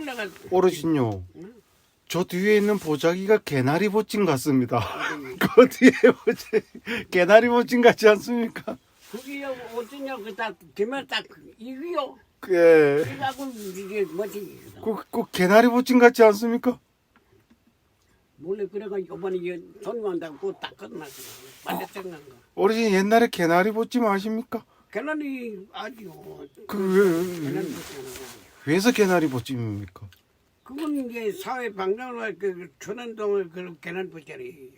들러가 어르신요. 응? 저 뒤에 있는 보자기가 개나리 보찜 같습니다. 그 뒤에 보자기 개나리 보찜 같지 않습니까? 그게 어쩌냐 그딱 되면 딱 이거요. 예. 그래갖고 이게 뭐지? 그, 그 개나리 보찜 같지 않습니까? 몰래 그래가 이번에 이제 돈 만다고 그거 딱 끝났어. 빨리 생각한 거. 어르신 옛날에 개나리 보찜 아십니까? 개나리 아니요. 그 개나리 왜, 먹 왜서 개나리 보찜입니까? 그건 이제 사회 방장을 그 천안동을 그 개나리 보자리.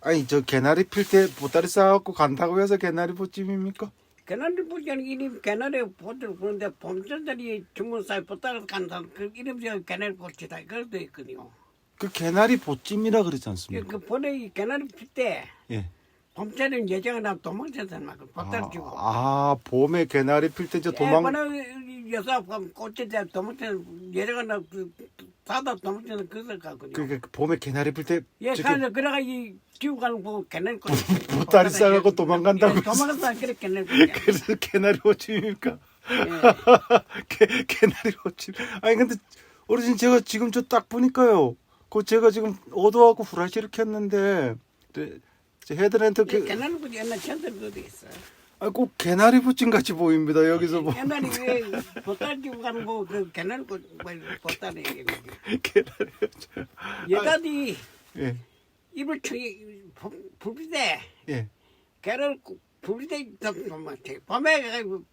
아니 저 개나리 필 때 보따리 싸갖고 간다고 해서 개나리 보찜입니까? 개나리 보자리 이름 개나리 보들 보는데 봄철들이 주문사에 보따리 간다. 그 이름이 개나리 보치다. 그것도 있거든요. 그 개나리 보찜이라 그러지 않습니까? 그 번에 개나리 필때 예. 봄철에 예정을 나 도망쳤단 말이야. 보따리 주고. 아, 아 봄에 개나리 필때저 도망 번에 여사 꽃에 대한 도망쳐 예정을 나 사다 도망쳐서 그것을 가거든요. 그, 그 봄에 개나리 필 때 예, 저기 가서 그래가 이 지고 가는 거 개나리 꽃. 보따리 싸갖고 도망간다고 예, 도망간다 그래 개나리 꽃. 그래서 개나리 보찜입니까? 예. 개, 개나리 보찜. 아니 근데 어르신 제가 지금 저 딱 보니까요. 그 제가 지금 어두워갖고 후라시를 켰는데 네, 저 헤드랜트 예, 개, 개나리 꽃 옛날 전들 그도 있어. 아, 꼭 개나리 보찜 같이 보입니다 여기서 뭐 옛날에 왜 보따리 지고 가는 거 그 개나리 꽃 뭐, 보따리 개나리. 여자들이 예, 입을 추기 불비대 예. 개를 불비대 덤덤 밤에 가고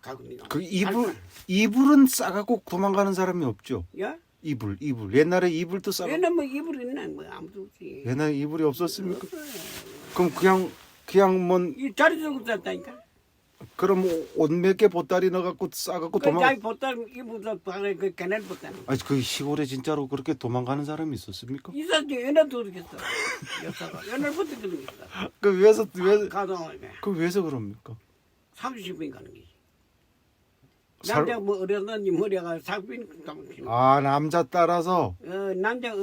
가거든요. 그 이불 이불은 싸갖고 도망가는 사람이 없죠. 야? 이불 이불 옛날에 이불도 싸. 얘는 뭐 이불 있나 뭐 아무도 없지. 옛날에 이불이 없었습니까? 그럼 그냥 그냥 뭐이 자리 들고 잤다니까. 그럼 옷 몇 개 보따리 넣어갖고 싸갖고 그 도망. 자기 보따리 이불도 방에 그 개날 보따리. 아니 그 시골에 진짜로 그렇게 도망가는 사람이 있었습니까? 이사지 연애도 그러겠어. 여사가 연애부터 그러겠어. 그 왜서 왜 가동하게 그 왜서 그럽니까? 30분 가는 게. 살- 남자 뭐 어렸는지 머리가 40분 가면 아 남자 따라서 어, 남자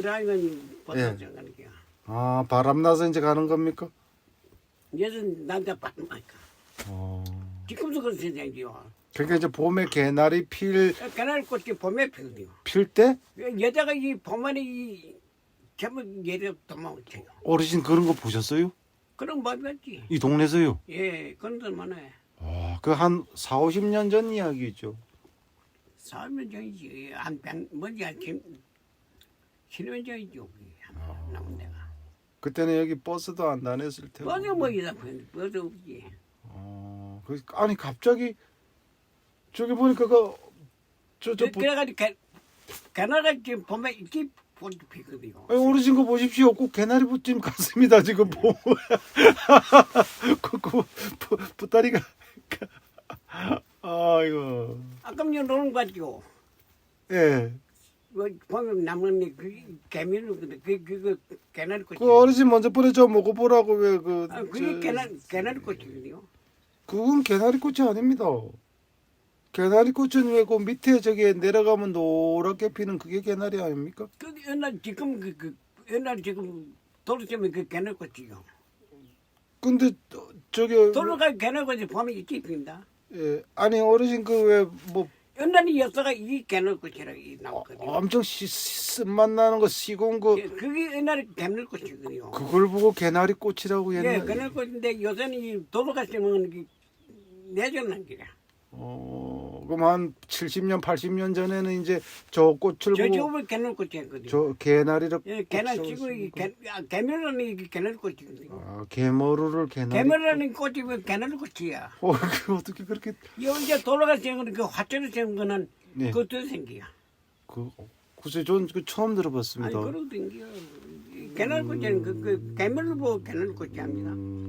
보따리 예. 가는 게야. 아 바람 나서 이제 가는 겁니까? 여전 남자 빠르니까. 어. 지금도 그런 세상이요. 그러니까 이제 봄에 개나리 필필 개날 꽃이 봄에 피거든요. 때 여자가 이 봄안에 이 전부 예를 도망쳐요. 어르신 그런 거 보셨어요? 그런 뭐 맞지. 이 동네에서요? 예, 그런 데 많아요. 아, 그한 4, 50년 전 이야기죠. 사면 전이지. 한 백, 뭔지 한 십, 십년 전이죠. 그게 한 남은 데가. 그때는 여기 버스도 안 다녔을 테고. 버스 뭐 이다 버스 없지. 어, 그, 아니 갑자기 저기 보니까 그저저 뭐, 그래가지고 개, 개나가 지금 봄에 이렇게. 아니, 어르신 거 보십시오. 꼭 개나리 붓짐 같습니다. 지금 보면 그, 그, 부, 부다리가 아이고 아까 요 노는 거 가지고 예. 뭐 보면 남은 그 개미를 근데 그 그거 개나리 꽃이. 그 어르신 먼저 보내줘 먹어 보라고 왜 그 아, 그게 개나 개나리 꽃이거든요. 그건 개나리 꽃이 아닙니다. 개나리 꽃은 왜 그 밑에 저기 내려가면 노랗게 피는 그게 개나리 아닙니까? 그 옛날 지금 그, 그 옛날 지금 도로점에 그 개나리 꽃이요. 근데 저- 저기 도로가 개나리 꽃이 봄에 이렇게 핀다. 예, 아니 어르신 그 왜 뭐 옛날에 여사가 이 개나리 꽃이라 이 나왔거든요. 엄청 시- 쓴맛 나는 거 시공 그 예, 그게 옛날에 개나리 꽃이거든요. 그걸 보고 개나리 꽃이라고 예, 옛날 개나리 꽃인데 요새는 이 도로가 심으면 그 내줬는 기라. 어 그럼 한 70년 80년 전에는 이제 저 꽃을 저 지금은 개나리 꽃이거든요. 저 개나리를 예, 개나리 꽃이라고 지금 이? 개, 아, 개미라는 이 개나리 꽃이거든요. 아, 개머루를 개나리 개미라는 꽃이 그 개나리 꽃이야. 어, 그 어떻게 그렇게 요 이제 도로가 생긴 그 화초로 생긴 거는 네. 그것도 생기야. 그 글쎄 전그 처음 아니 들어봤습니다. 그러고 댕겨. 개나리 꽃이는 그, 그 개미를 보고 개나리 꽃이 합니다. 음,